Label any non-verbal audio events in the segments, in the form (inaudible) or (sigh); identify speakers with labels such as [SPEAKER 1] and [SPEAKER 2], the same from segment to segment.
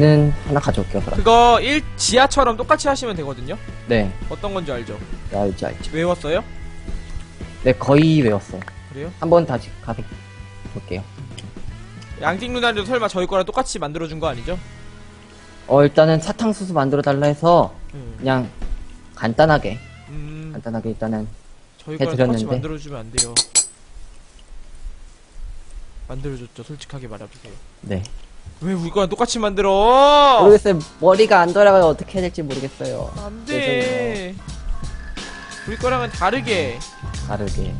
[SPEAKER 1] 배는 하나 가져올게요, 그럼.
[SPEAKER 2] 그거 1 지하처럼 똑같이 하시면 되거든요.
[SPEAKER 1] 네.
[SPEAKER 2] 어떤 건지 알죠?
[SPEAKER 1] 네, 알지, 알지.
[SPEAKER 2] 외웠어요?
[SPEAKER 1] 네, 거의 외웠어요.
[SPEAKER 2] 그래요?
[SPEAKER 1] 한번 다시 가서 볼게요.
[SPEAKER 2] 양띵 누나도 설마 저희 거랑 똑같이 만들어준 거 아니죠?
[SPEAKER 1] 어, 일단은 사탕수수 만들어 달라 해서
[SPEAKER 2] 음,
[SPEAKER 1] 그냥 간단하게,
[SPEAKER 2] 음
[SPEAKER 1] 간단하게 일단은
[SPEAKER 2] 저희 거랑 똑같이
[SPEAKER 1] 해드렸는데.
[SPEAKER 2] 만들어주면 안 돼요. 만들어줬죠. 솔직하게 말해보세요.
[SPEAKER 1] 네.
[SPEAKER 2] 왜 우리 거랑 똑같이 만들어?
[SPEAKER 1] 모르겠어요. 머리가 안 돌아가요. 어떻게 해야 될지 모르겠어요.
[SPEAKER 2] 안 돼. 우리 거랑은 다르게.
[SPEAKER 1] 다르게.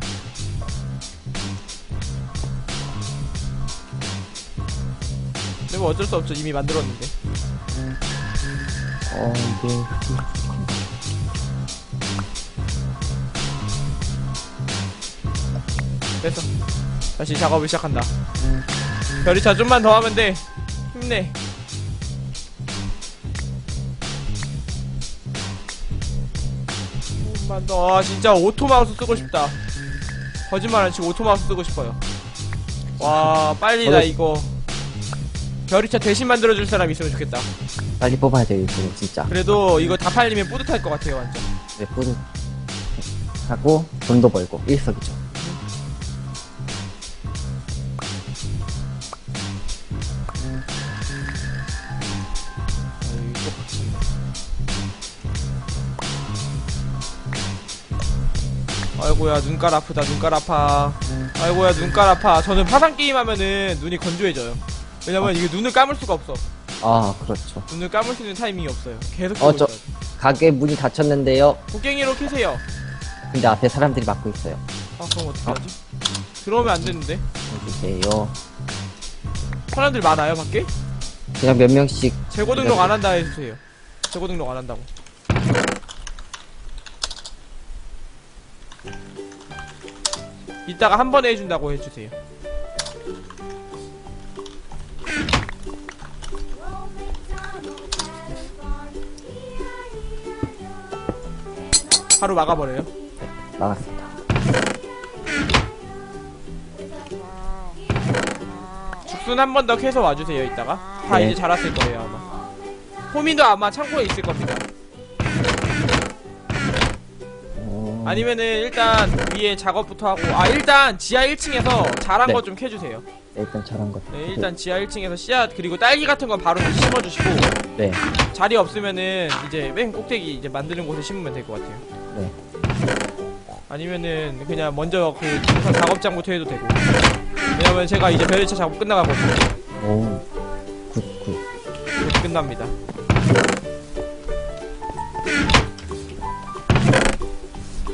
[SPEAKER 2] 근데 뭐 어쩔 수 없죠. 이미 만들었는데.
[SPEAKER 1] 어, 이게
[SPEAKER 2] 됐어. 다시 작업을 시작한다. 별이차 좀만 더 하면 돼. 힘내. 조금만 더. 아, 진짜 오토마우스 쓰고 싶다. 거짓말 안 치고 오토마우스 쓰고 싶어요. 와, 빨리 나 이거. 별이차 대신 만들어줄 사람 있으면 좋겠다.
[SPEAKER 1] 빨리 뽑아야 돼요, 이거 진짜.
[SPEAKER 2] 그래도 이거 다 팔리면 뿌듯할 것 같아요, 완전.
[SPEAKER 1] 네, 뿌듯 하고 돈도 벌고 일석이조.
[SPEAKER 2] 아이고야 눈깔 아프다 눈깔 아파. 아이고야 눈깔 아파. 저는 파산 게임 하면은 눈이 건조해져요. 왜냐면 이게 눈을 감을 수가 없어.
[SPEAKER 1] 아, 그렇죠.
[SPEAKER 2] 눈을 감을 수 있는 타이밍이 없어요. 계속
[SPEAKER 1] 어,
[SPEAKER 2] 보고
[SPEAKER 1] 저-
[SPEAKER 2] 있어요.
[SPEAKER 1] 가게 문이 닫혔는데요.
[SPEAKER 2] 곡괭이로 캐세요.
[SPEAKER 1] 근데 앞에 사람들이 막고 있어요.
[SPEAKER 2] 아 그럼 어떻게 하지? 들어오면 안 되는데?
[SPEAKER 1] 여기세요.
[SPEAKER 2] 사람들 많아요 밖에?
[SPEAKER 1] 그냥 몇 명씩
[SPEAKER 2] 재고 등록 안 한다 해주세요. 재고 등록 안 한다고 이따가 한 번에 해준다고 해주세요. 바로 막아버려요?
[SPEAKER 1] 나갔습니다.
[SPEAKER 2] 죽순 한 번 더 캐서 와주세요 이따가. 다
[SPEAKER 1] 네.
[SPEAKER 2] 이제 자랐을 거예요 아마. 호미도 아마 창고에 있을 겁니다 아니면은 일단 위에 작업부터 하고 아 일단 지하 1층에서 자란
[SPEAKER 1] 네.
[SPEAKER 2] 거 좀 캐주세요
[SPEAKER 1] 네, 일단 저런 것.
[SPEAKER 2] 네 일단 지하 1층에서 씨앗 그리고 딸기 같은 건 바로 심어주시고
[SPEAKER 1] 네,
[SPEAKER 2] 자리 없으면은 이제 맨 꼭대기 이제 만드는 곳에 심으면 될 것 같아요
[SPEAKER 1] 네.
[SPEAKER 2] 아니면은 그냥 먼저 그 우선 작업장부터 해도 되고 왜냐면 제가 이제 별차 작업 끝나가거든요
[SPEAKER 1] 오, 굿, 굿.
[SPEAKER 2] 곧 끝납니다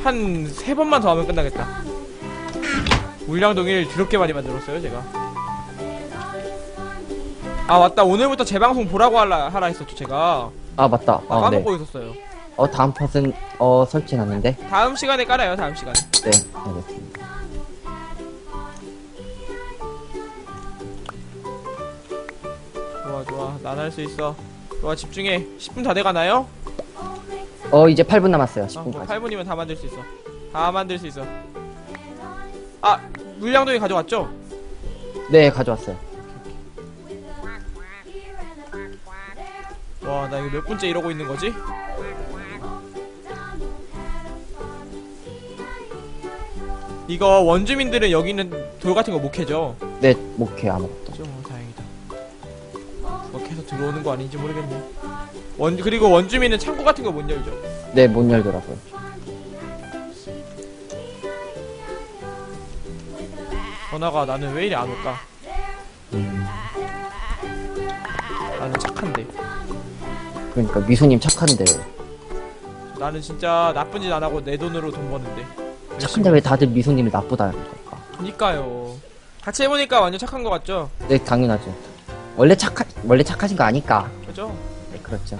[SPEAKER 2] 한 세 번만 더 하면 끝나겠다 물량동일 드럽게 많이 만들었어요 제가 아 맞다 오늘부터 재방송 보라고 하라, 하라 했었죠 제가
[SPEAKER 1] 아, 맞다.
[SPEAKER 2] 나
[SPEAKER 1] 아, 네.
[SPEAKER 2] 까먹고 있었어요
[SPEAKER 1] 어, 다음 팟은, 어, 설치해놨는데.
[SPEAKER 2] 다음 시간에 깔아요 다음 시간에
[SPEAKER 1] 네, 알겠습니다.
[SPEAKER 2] 좋아 좋아 난 할 수 있어 좋아 집중해 10분 다 돼가나요?
[SPEAKER 1] 어, 이제 8분 남았어요.
[SPEAKER 2] 아, 뭐
[SPEAKER 1] 10분까지.
[SPEAKER 2] 8분이면 다 만들 수 있어 다 만들 수 있어 아 물량동이 가져왔죠?
[SPEAKER 1] 네, 가져왔어요.
[SPEAKER 2] 와 나 이거 몇 분째 이러고 있는 거지? 이거 원주민들은 여기 있는 돌 같은 거 못 캐죠?
[SPEAKER 1] 네, 목해 아무것도.
[SPEAKER 2] 그죠? 다행이다. 누가 캐서 들어오는 거 아닌지 모르겠네. 원 그리고 원주민은 창고 같은 거 못 열죠.
[SPEAKER 1] 네, 못 열더라고요.
[SPEAKER 2] 전화가 나는 왜 이리 안 올까?
[SPEAKER 1] 음,
[SPEAKER 2] 나는 착한데.
[SPEAKER 1] 그러니까 미수님 착한데.
[SPEAKER 2] 나는 진짜 나쁜 짓 안 하고 내 돈으로 돈 버는데.
[SPEAKER 1] 착한데 왜 다들 미수님을 나쁘다 걸까?
[SPEAKER 2] 그니까요. 같이 해보니까 완전 착한 거 같죠?
[SPEAKER 1] 네, 당연하죠. 원래 착하, 원래 착하신 거 아니까.
[SPEAKER 2] 그죠?
[SPEAKER 1] 네, 그렇죠.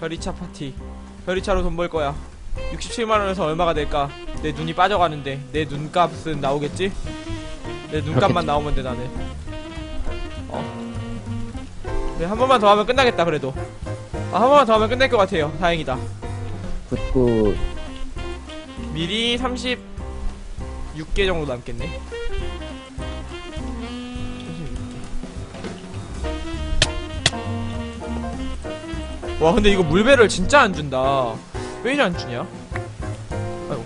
[SPEAKER 2] 별이차 파티. 별이차로 돈 벌 거야. 67만원에서 얼마가 될까? 내 눈이 빠져가는데, 내 눈값은 나오겠지? 내 눈값만
[SPEAKER 1] 그렇겠지.
[SPEAKER 2] 나오면 돼, 나는. 어. 네, 한 번만 더 하면 끝나겠다, 그래도. 아, 한 번만 더 하면 끝날 것 같아요. 다행이다.
[SPEAKER 1] 굿굿.
[SPEAKER 2] 미리 36개 정도 남겠네. 와 근데 이거 물배를 진짜 안 준다 왜 이리 안 주냐 아이고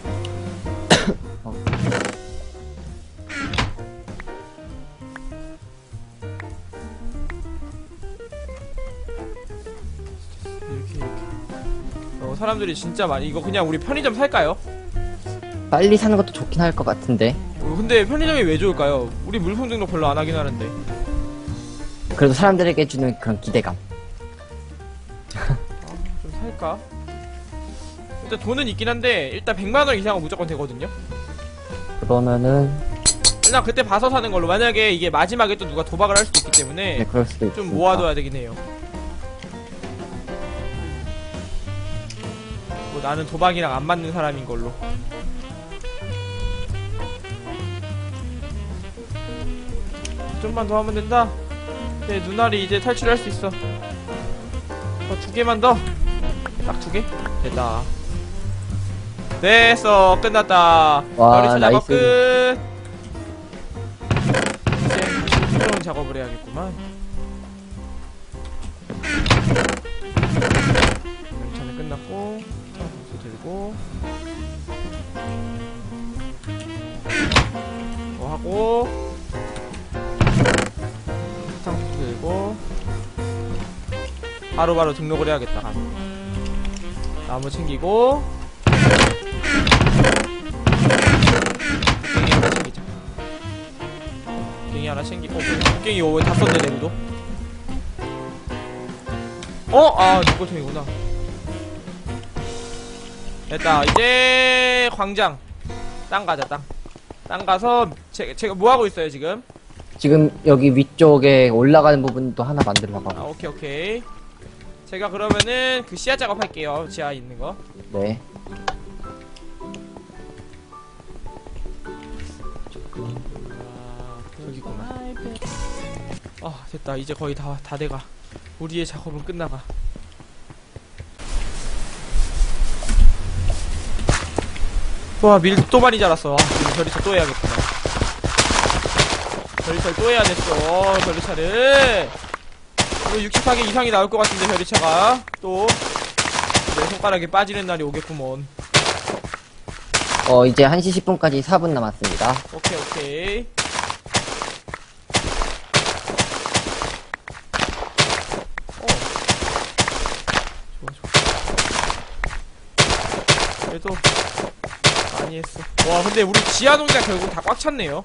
[SPEAKER 2] 이렇게 이렇게 어 사람들이 진짜 많이 이거 그냥 우리 편의점 살까요?
[SPEAKER 1] 빨리 사는 것도 좋긴 할 것 같은데.
[SPEAKER 2] 어, 근데 편의점이 왜 좋을까요? 우리 물품 등록 별로 안 하긴 하는데
[SPEAKER 1] 그래도 사람들에게 주는 그런 기대감.
[SPEAKER 2] 좀 살까? 일단 돈은 있긴 한데 일단 100만원 이상은 무조건 되거든요.
[SPEAKER 1] 그러면은,
[SPEAKER 2] 일단 그때 봐서 사는 걸로. 만약에 이게 마지막에 또 누가 도박을 할 수도 있기 때문에
[SPEAKER 1] 네, 그럴 수도 있고.
[SPEAKER 2] 좀 모아둬야 되긴 해요. 뭐 나는 도박이랑 안 맞는 사람인 걸로. 좀만 더 하면 된다. 내 눈알이 이제 탈출할 수 있어. 어, 두 개만 더 딱 두 개? 됐다. 됐어. 끝났다.
[SPEAKER 1] 와,
[SPEAKER 2] 작업
[SPEAKER 1] 나이스.
[SPEAKER 2] 끝. 이제 새로운 작업을 해야겠구만. 연차는 끝났고 장수 들고. 뭐 하고? 장수 들고. 바로바로 등록을 해야겠다. 가서. 나무 챙기고. 곡괭이 하나 챙기자. 곡괭이 하나 챙기고. 어, 이거 왜다 썼네 내구도. 어? 아 누구통이구나. 됐다. 이제 광장. 땅 가자 땅. 땅 가서 제, 제가 뭐하고 있어요 지금?
[SPEAKER 1] 지금 여기 위쪽에 올라가는 부분도 하나 만들려고
[SPEAKER 2] 아. 오케이 오케이 제가 그러면은 그 씨앗 작업할게요. 지하에 있는 거.
[SPEAKER 1] 네.
[SPEAKER 2] 여기구나 아 됐다. 이제 거의 다, 다 돼가. 우리의 작업은 끝나가. 와 밀 또 많이 자랐어. 아 지금 별이차 또 해야겠구나. 별이차를 또 해야 됐어. 별이차를 이거 64개 이상이 나올 것 같은데 별이차가. 또 내 손가락에 빠지는 날이 오겠구먼.
[SPEAKER 1] 어, 이제 1시 10분까지 4분 남았습니다.
[SPEAKER 2] 오케이 오케이 어 좋아 좋아 그래도 많이 했어 와 근데 우리 지하 농장 결국 다 꽉 찼네요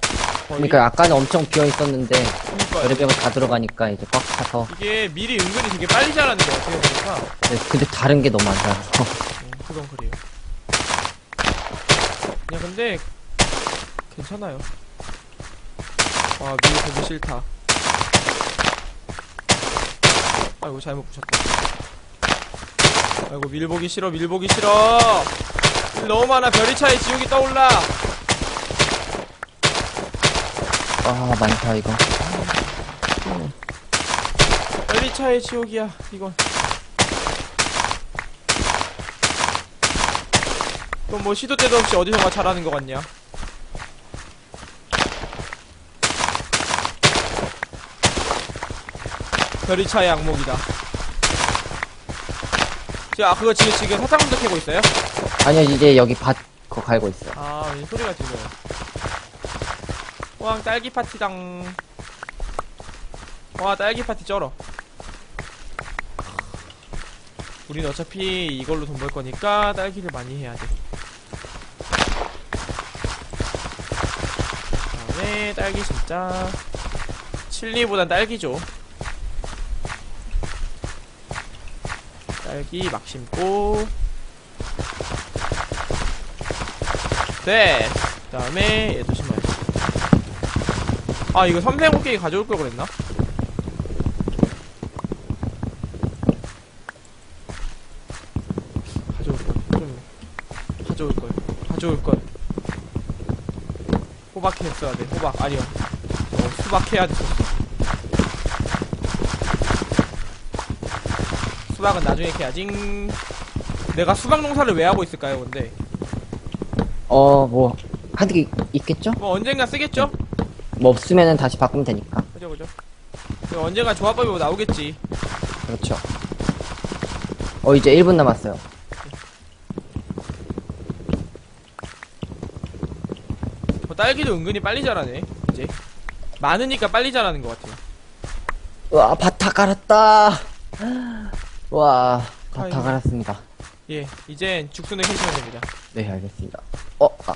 [SPEAKER 2] 거의.
[SPEAKER 1] 그러니까 아까는 엄청 비어 있었는데
[SPEAKER 2] 그러니까요.
[SPEAKER 1] 별의별거 다 들어가니까 이제 꽉 차서.
[SPEAKER 2] 이게 미리 은근히 되게 빨리 자라는 거 어떻게 보니까
[SPEAKER 1] 네, 근데 다른 게 너무 안 자라서.
[SPEAKER 2] 음, 그건 그래요 그냥 근데 괜찮아요 와밀 보기 싫다 아이고 잘못 부셨다 아이고 밀 보기 싫어 밀 보기 싫어 일 너무 많아. 별이 차에 지옥이 떠올라.
[SPEAKER 1] 아, 많다, 이거.
[SPEAKER 2] 별이 차에 지옥이야 이건. 그럼 뭐 시도 때도 없이 어디선가 잘하는 것 같냐? 별이 차의 악목이다 자 아, 그거 지금 지금 사탕분도 캐고 있어요?
[SPEAKER 1] 아니요, 이제 여기 밭, 거 갈고 있어 요.
[SPEAKER 2] 아, 이 소리가 들려요. 왕 딸기 파티당. 와, 딸기 파티 쩔어. 우린 어차피 이걸로 돈 벌 거니까 딸기를 많이 해야 돼. 다음에 딸기 진짜. 칠리보단 딸기죠. 딸기 막 심고. 네. 그 다음에 얘도 심어야지. 아, 이거 꽃게기 가져올 걸 그랬나? 가져올 걸. 좀 가져올 걸. 가져올 걸. 호박 했어야 돼. 호박 아니요. 어, 수박 해야 돼. 수박은 나중에 캐야지. 내가 수박 농사를 왜 하고 있을까요, 근데?
[SPEAKER 1] 어, 뭐, 게 있겠죠?
[SPEAKER 2] 뭐 언젠가 쓰겠죠?
[SPEAKER 1] 뭐 없으면은 다시 바꾸면 되니까.
[SPEAKER 2] 그죠 그죠 그 언젠가 조합법이 뭐 나오겠지
[SPEAKER 1] 그렇죠. 어, 이제 1분 남았어요.
[SPEAKER 2] 어, 딸기도 은근히 빨리 자라네 이제 많으니까 빨리 자라는 것 같아요
[SPEAKER 1] 와, 바타 갈았다. 와, 바타
[SPEAKER 2] 아이고.
[SPEAKER 1] 갈았습니다.
[SPEAKER 2] 예 이젠 죽순을 캐시면 됩니다
[SPEAKER 1] 네, 알겠습니다. 어, 아,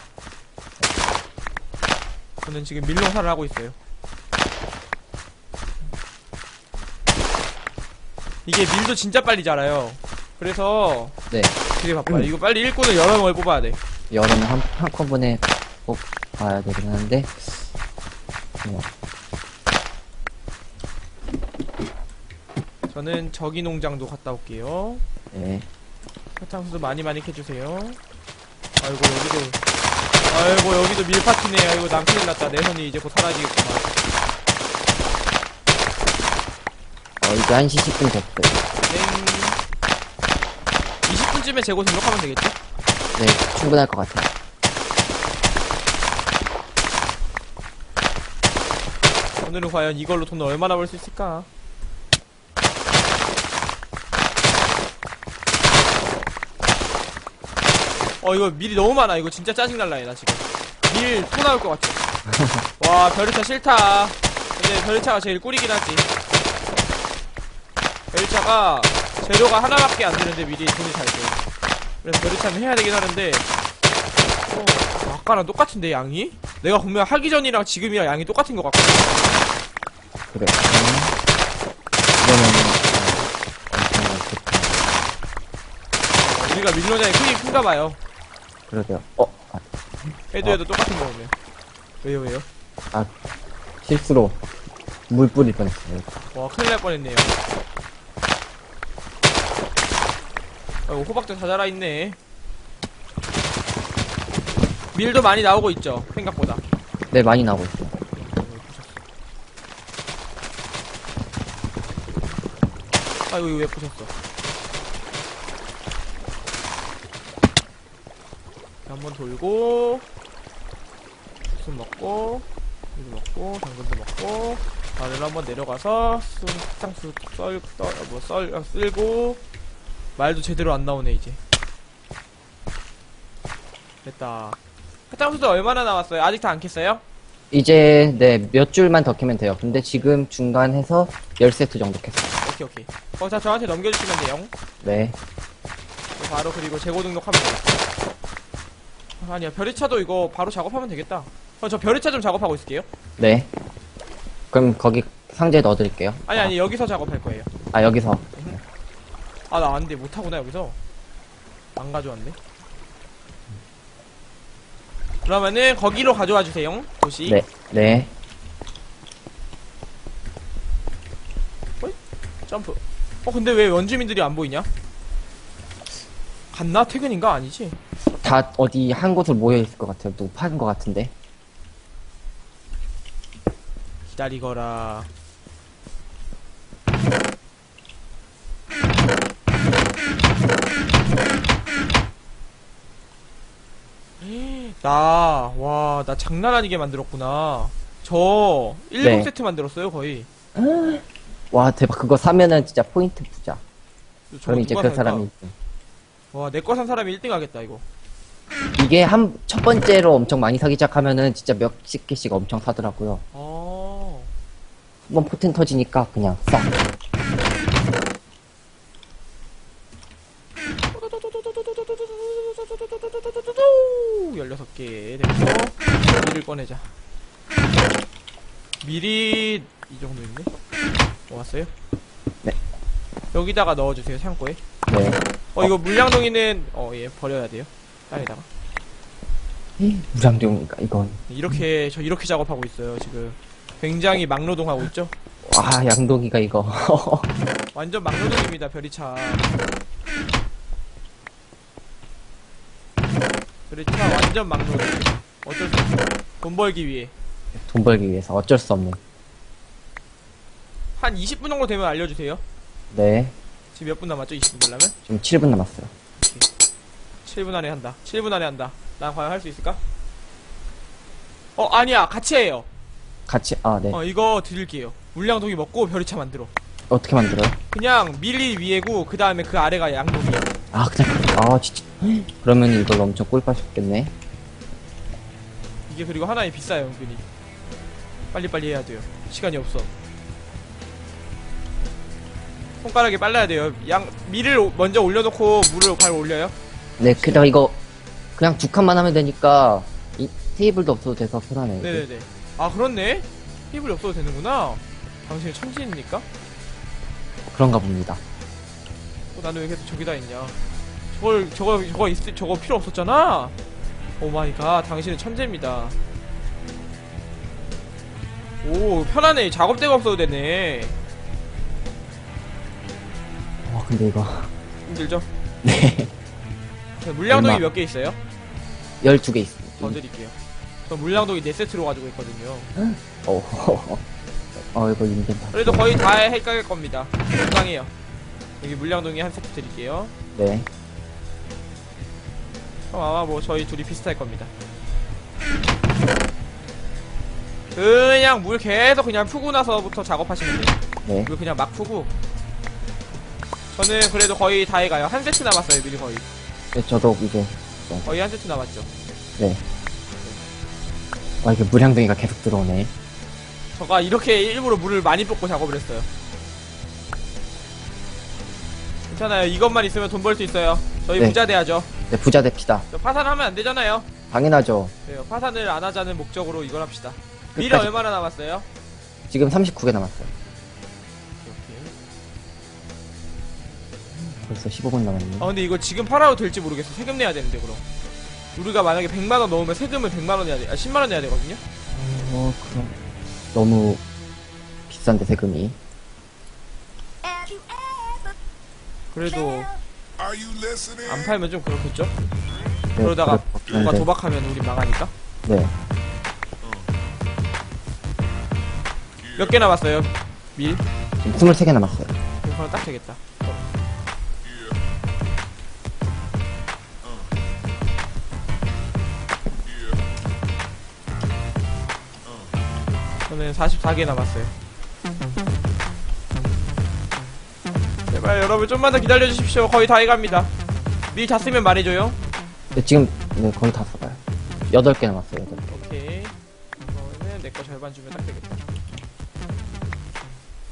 [SPEAKER 2] 저는 지금 밀농사를 하고 있어요 이게 밀도 진짜 빨리 자라요 그래서
[SPEAKER 1] 네.
[SPEAKER 2] 되게 바빠요 이거 빨리 일꾼을 여러 명을 뽑아야 돼
[SPEAKER 1] 여름에 한, 한꺼번에 꼭 봐야 되긴 하는데. 어,
[SPEAKER 2] 저는 저기 농장도 갔다 올게요
[SPEAKER 1] 네.
[SPEAKER 2] 사탕수수 많이 많이 캐주세요 아이고 여기도 아이고 여기도 밀파티네 아이고 난 큰일 났다 내 손이 이제 곧 사라지겠구만
[SPEAKER 1] 어, 이제 1시 10분 됐어요.
[SPEAKER 2] 땡 20분쯤에 재고 등록하면 되겠지?
[SPEAKER 1] 네, 충분할 것 같아요.
[SPEAKER 2] 오늘은 과연 이걸로 돈을 얼마나 벌 수 있을까? 어 이거 밀이 너무 많아 이거 진짜 짜증날라 얘나 지금 밀토 나올 것 같지? (laughs) 와 별이차 싫다 근데 별이차가 제일 꿀이긴 하지 별이차가 재료가 하나밖에 안 되는데 미리 돈이 잘돼 그래서 별이차는 해야 되긴 하는데 어, 아까랑 똑같은데 양이? 내가 보면 하기 전이랑 지금이랑 양이 똑같은 것 같거든
[SPEAKER 1] 그래. 음. 그러면은, 어, 좋다.
[SPEAKER 2] 우리가 밀로장이 크기 큰가 봐요.
[SPEAKER 1] 그러게요. 어, 아,
[SPEAKER 2] 해도 해도 똑같은 거 보면. 왜요, 왜요?
[SPEAKER 1] 실수로 물 뿌릴 뻔했어요.
[SPEAKER 2] 와, 큰일 날 뻔했네요. 아이고, 호박도 다 자라있네. 밀도 많이 나오고 있죠, 생각보다.
[SPEAKER 1] 네, 많이 나오고 있어요.
[SPEAKER 2] 아이고, 이거 왜 부셨어? 한번 돌고, 숨 먹고, 이거 먹고, 당근도 먹고, 마늘 한번 내려가서, 쑥, 사탕수 썰, 썰, 뭐, 썰, 어, 쓸고, 말도 제대로 안 나오네, 이제. 됐다. 사탕수도 얼마나 나왔어요? 아직 다 안 캤어요?
[SPEAKER 1] 이제, 네, 몇 줄만 더 캐면 돼요. 근데 지금 중간 해서 10세트 정도 캤어요.
[SPEAKER 2] 오케이, 오케이. 어, 자, 저한테 넘겨주시면 돼요.
[SPEAKER 1] 네.
[SPEAKER 2] 바로 그리고 재고 등록하면 되겠다. 아니야, 별이차도 이거 바로 작업하면 되겠다. 어, 저 별이차 좀 작업하고 있을게요.
[SPEAKER 1] 네. 그럼 거기 상자에 넣어드릴게요.
[SPEAKER 2] 아니, 아니, 여기서 작업할 거예요.
[SPEAKER 1] 아, 여기서.
[SPEAKER 2] 아, 나 안 돼. 못하구나, 여기서. 안 가져왔네. 그러면은, 거기로 가져와 주세요. 도시.
[SPEAKER 1] 네, 네.
[SPEAKER 2] 점프. 어, 근데 왜 원주민들이 안 보이냐? 갔나? 퇴근인가? 아니지?
[SPEAKER 1] 다 어디 한 곳으로 모여 있을 것 같아요. 누구 파는 것 같은데.
[SPEAKER 2] 기다리거라. 나, 와, 나 장난 아니게 만들었구나. 저, 7
[SPEAKER 1] 네.
[SPEAKER 2] 세트 만들었어요, 거의. (gasps)
[SPEAKER 1] 와, 대박. 그거 사면은 진짜 포인트 부자.
[SPEAKER 2] 저거
[SPEAKER 1] 그럼 이제
[SPEAKER 2] 누가
[SPEAKER 1] 그
[SPEAKER 2] 살까?
[SPEAKER 1] 사람이. 있죠.
[SPEAKER 2] 와, 내 거 산 사람이 1등 하겠다, 이거.
[SPEAKER 1] 이게 한, 첫 번째로 엄청 많이 사기 시작하면은 진짜 몇십 개씩 엄청 사더라고요.
[SPEAKER 2] 어.
[SPEAKER 1] 한번 포텐 터지니까 그냥 싹.
[SPEAKER 2] 16개 됐고 미를 꺼내자 미리 이 정도 있네 뭐 왔어요?
[SPEAKER 1] 네.
[SPEAKER 2] 여기다가 넣어주세요 창고에
[SPEAKER 1] 네.
[SPEAKER 2] 어 이거 물량동이는 어 예 버려야 돼요 땅에다가
[SPEAKER 1] 무장종이니까, 이건.
[SPEAKER 2] 이렇게 저 이렇게 작업하고 있어요 지금 굉장히 막노동하고 있죠
[SPEAKER 1] 아, 양동이가 이거. (laughs)
[SPEAKER 2] 완전 막노동입니다 별이차 별이차 완전 막노동 어쩔 수 없어 돈 벌기 위해
[SPEAKER 1] 돈 벌기 위해서 어쩔 수 없는.
[SPEAKER 2] 한 20분 정도 되면 알려주세요
[SPEAKER 1] 네.
[SPEAKER 2] 지금 몇 분 남았죠 20분 되려면?
[SPEAKER 1] 지금 7분 남았어요.
[SPEAKER 2] 7분 안에 한다 7분 안에 한다 난 과연 할 수 있을까? 어 아니야 같이 해요
[SPEAKER 1] 같이, 아, 네.
[SPEAKER 2] 어 이거 드릴게요 물량 동이 먹고 별이차 만들어
[SPEAKER 1] 어떻게 만들어요?
[SPEAKER 2] 그냥 밀리 위에고 그 다음에 그 아래가 양동이에요.
[SPEAKER 1] 아 그냥 아 진짜 그러면 이걸 엄청 꿀빠셨겠네
[SPEAKER 2] 이게 그리고 하나에 비싸요 은근히. 빨리빨리 해야 돼요. 시간이 없어. 손가락이 빨라야 돼요. 양 밀을 오- 먼저 올려놓고 물을 바로 올려요.
[SPEAKER 1] 네 게다가 이거 그냥 두 칸만 하면 되니까 이 테이블도 없어도 돼서 편하네.
[SPEAKER 2] 네네네. 아 그렇네. 힙을 없어도 되는구나. 당신이 천지입니까?
[SPEAKER 1] 그런가 봅니다
[SPEAKER 2] 어, 나는 왜 계속 저기다 있냐? 저걸 저거 저거 있 저거 필요 없었잖아. 오 마이 갓, 당신은 천재입니다. 오 편하네. 작업대가 없어도 되네.
[SPEAKER 1] 와 근데 이거
[SPEAKER 2] 힘들죠?
[SPEAKER 1] 네
[SPEAKER 2] 저 물량동이
[SPEAKER 1] 얼마?
[SPEAKER 2] 몇 개 있어요?
[SPEAKER 1] 12개 있습니다
[SPEAKER 2] 더 드릴게요. 저 물량동이 4세트로 가지고 있거든요.
[SPEAKER 1] 어, 어, 어 이거 인벤다
[SPEAKER 2] 그래도 거의 다 헷갈릴 겁니다. 건강해요. 여기 물량동이 한 세트 드릴게요.
[SPEAKER 1] 네
[SPEAKER 2] 그럼 아마 뭐 저희 둘이 비슷할 겁니다. 그냥 물 계속 그냥 푸고 나서부터 작업하시면 돼요.
[SPEAKER 1] 네.
[SPEAKER 2] 물 그냥 막 푸고. 저는 그래도 거의 다 해가요. 한 세트 남았어요, 미리 거의.
[SPEAKER 1] 네, 저도 이제
[SPEAKER 2] 거의 한 세트 남았죠.
[SPEAKER 1] 와 이게 물향덩이가 계속 들어오네
[SPEAKER 2] 저가 이렇게 일부러 물을 많이 붓고 작업을 했어요. 괜찮아요. 이것만 있으면 돈 벌 수 있어요. 저희
[SPEAKER 1] 네.
[SPEAKER 2] 부자 돼야죠.
[SPEAKER 1] 네 부자 됩시다
[SPEAKER 2] 저 파산하면 안 되잖아요.
[SPEAKER 1] 당연하죠
[SPEAKER 2] 그래요. 파산을 안 하자는 목적으로 이걸 합시다. 미래
[SPEAKER 1] 끝까지.
[SPEAKER 2] 얼마나 남았어요?
[SPEAKER 1] 지금 39개 남았어요 벌써 15분 남았네
[SPEAKER 2] 아 근데 이거 지금 팔아도 될지 모르겠어 세금 내야 되는데 그럼 우리가 만약에 100만 원 넣으면 세금을 100만 원 내야 돼, 아 10만 원 내야 되거든요?
[SPEAKER 1] 어 그럼 너무 비싼데 세금이
[SPEAKER 2] 그래도
[SPEAKER 3] Are you listening?
[SPEAKER 2] 안 팔면 좀 그렇겠죠?
[SPEAKER 1] 네,
[SPEAKER 2] 그러다가
[SPEAKER 1] 그럴 것
[SPEAKER 2] 누가. 도박하면 우리 망하니까
[SPEAKER 1] 네
[SPEAKER 2] 몇 개 남았어요? 밀?
[SPEAKER 1] 지금 23개 남았어요
[SPEAKER 2] 그럼 딱 되겠다 저는 44개 남았어요. 제발 여러분 좀만 더 기다려 주십시오. 거의 다 해갑니다. 밀 다 쓰면 말해줘요.
[SPEAKER 1] 네, 지금 네 거의 다 써봐요. 8개 남았어요 8개.
[SPEAKER 2] 오케이. 이거는 내거 절반 주면 딱 되겠다.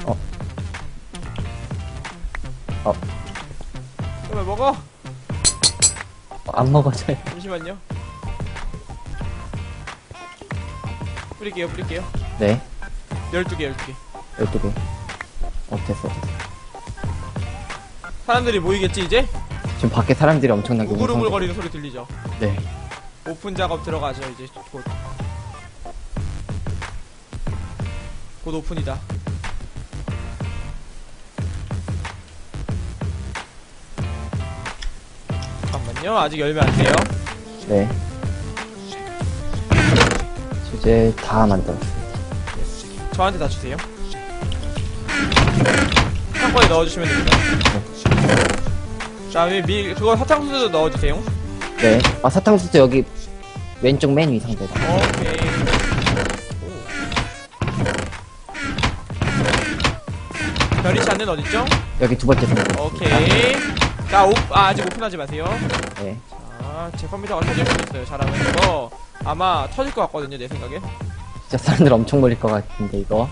[SPEAKER 1] 어. 어.
[SPEAKER 2] 제발 먹어
[SPEAKER 1] 어, 안 먹어져요.
[SPEAKER 2] 잠시만요 뿌릴게요 뿌릴게요
[SPEAKER 1] 네
[SPEAKER 2] 12개 12개
[SPEAKER 1] 12개 어 됐어
[SPEAKER 2] 사람들이 모이겠지 이제?
[SPEAKER 1] 지금 밖에 사람들이 엄청나게
[SPEAKER 2] 우글우글 거리는 소리 들리죠?
[SPEAKER 1] 네
[SPEAKER 2] 오픈 작업 들어가죠 이제 곧. 곧 오픈이다. 잠깐만요. 아직 열면 안 돼요.
[SPEAKER 1] 네. 이제 다 만들었어요.
[SPEAKER 2] 저한테 다 주세요. 창고에 넣어주시면 됩니다. 그다음에 밀 그거 사탕수수도 넣어주세요.
[SPEAKER 1] 네. 아, 사탕수수 여기 왼쪽 맨 위 상대다.
[SPEAKER 2] 오케이. 오. 별이치 않는 어딨죠?
[SPEAKER 1] 여기 두 번째 상대.
[SPEAKER 2] 오케이. 자, 오, 아, 아직 오픈하지 마세요.
[SPEAKER 1] 네.
[SPEAKER 2] 자, 제 컴퓨터가 터질 수도 있어요. 잘하면 이거 아마 터질 것 같거든요, 내 생각에.
[SPEAKER 1] 진짜 사람들 엄청 몰릴 것 같은데, 이거.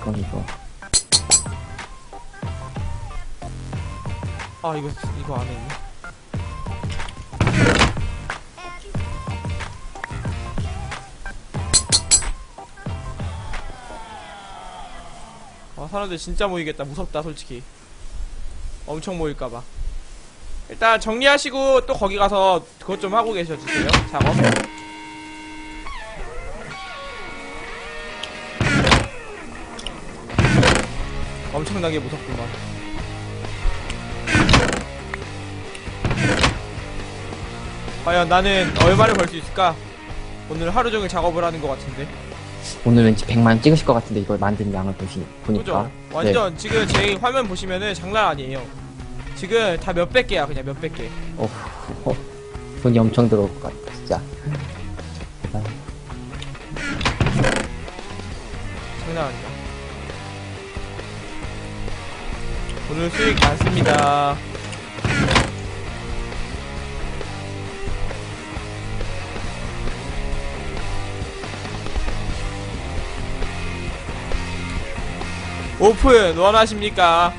[SPEAKER 1] 그럼 이거.
[SPEAKER 2] 아, 이거 이거 안에 있네. 아, 사람들 진짜 모이겠다. 무섭다, 솔직히. 엄청 모일까봐. 일단 정리하시고 또 거기 가서 그것 좀 하고 계셔 주세요. 작업. 엄청나게 무섭구만. 과연 나는 얼마를 벌 수 있을까? 오늘 하루 종일 작업을 하는 것 같은데.
[SPEAKER 1] 오늘 왠지 100만 찍으실 것 같은데, 이걸 만든 양을 보시, 보니까.
[SPEAKER 2] 그죠? 완전 지금 제 화면 보시면은 장난 아니에요. 지금 다 몇백 개야 그냥 몇백 개.
[SPEAKER 1] 어, 어, 돈이 엄청 들어올 것 같다, 진짜.
[SPEAKER 2] 장난 아니다. 오늘 수익 많습니다. 오픈 원하십니까?